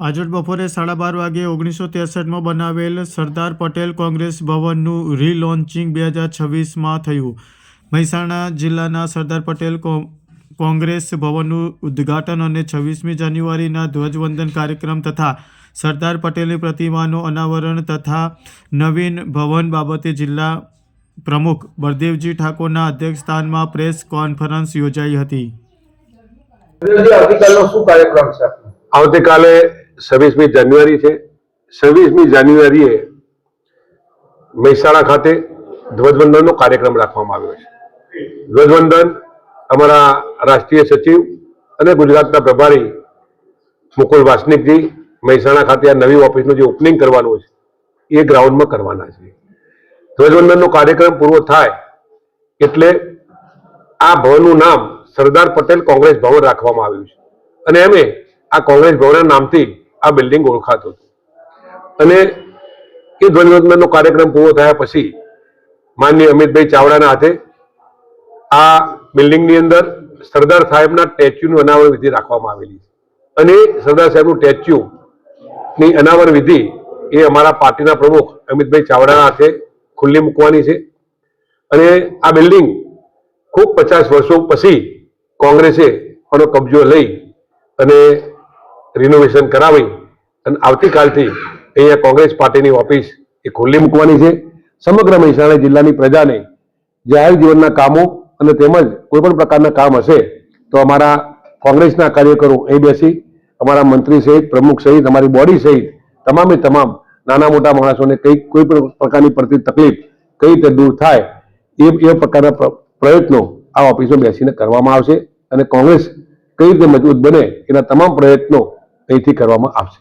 આજરોજ બપોરે સાડા બાર વાગે ઓગણીસો ત્રેસઠમાં બનાવેલ સરદાર પટેલ કોંગ્રેસ ભવનનું રીલોન્ચિંગ બે હજાર છવ્વીસમાં થયું મહેસાણા જિલ્લાના સરદાર પટેલ કોંગ્રેસ ભવનનું ઉદ્ઘાટન અને છવ્વીસમી જાન્યુઆરીના ધ્વજવંદન કાર્યક્રમ તથા સરદાર પટેલની પ્રતિમાનું અનાવરણ તથા નવીન ભવન બાબતે જિલ્લા પ્રમુખ બળદેવજી ઠાકોરના અધ્યક્ષસ્થાનમાં પ્રેસ કોન્ફરન્સ યોજાઈ હતી? આવતીકાલે છવ્વીસમી જાન્યુઆરી છે. છવ્વીસમી જાન્યુઆરીએ મહેસાણા ખાતે ધ્વજવંદનનો કાર્યક્રમ રાખવામાં આવ્યો છે. ધ્વજવંદન અમારા રાષ્ટ્રીય સચિવ અને ગુજરાતના પ્રભારી મુકુલ વાસનિકજી મહેસાણા ખાતે આ નવી ઓફિસનું જે ઓપનિંગ કરવાનું છે, એ ગ્રાઉન્ડમાં કરવાના છે. ધ્વજવંદનનો કાર્યક્રમ પૂરો થાય એટલે આ ભવનનું નામ સરદાર પટેલ કોંગ્રેસ ભવન રાખવામાં આવ્યું છે. અને એમે આ કોંગ્રેસ ભવનના નામથી આ બિલ્ડિંગ ઓળખાતું હતું. અને એ ધ્વજવંદનનો કાર્યક્રમ પૂરો થયા પછી માનનીય અમિતભાઈ ચાવડાના હાથે આ બિલ્ડિંગની અંદર સરદાર સાહેબના સ્ટેચ્યુનું અનાવરણ વિધિ રાખવામાં આવેલી અને સરદાર સાહેબનું સ્ટેચ્યુની અનાવરણ વિધિ એ અમારા પાર્ટીના પ્રમુખ અમિતભાઈ ચાવડાના હાથે ખુલ્લી મૂકવાની છે. અને આ બિલ્ડિંગ ખૂબ પચાસ વર્ષો પછી કોંગ્રેસે આનો કબજો લઈ અને રિનોવેશન કરાવી અને આવતીકાલથી અહીંયા કોંગ્રેસ પાર્ટીની ઓફિસ એ ખુલ્લી મૂકવાની છે. સમગ્ર મહેસાણા જિલ્લાની પ્રજાને જાહેર જીવનના કામો અને તેમજ કોઈ પણ પ્રકારના કામ હશે તો અમારા કોંગ્રેસના કાર્યકરો અહીં બેસી, અમારા મંત્રી સહિત, પ્રમુખ સહિત, અમારી બોડી સહિત, તમામે તમામ નાના મોટા માણસોને કઈ કોઈ પણ પ્રકારની પડતી તકલીફ કઈ રીતે દૂર થાય એ એ પ્રકારના પ્ર- પ્રયત્નો આ ઓફિસમાં બેસીને કરવામાં આવશે અને કોંગ્રેસ કઈ રીતે મજબૂત બને એના તમામ પ્રયત્નો અહીંથી કરવામાં આવશે.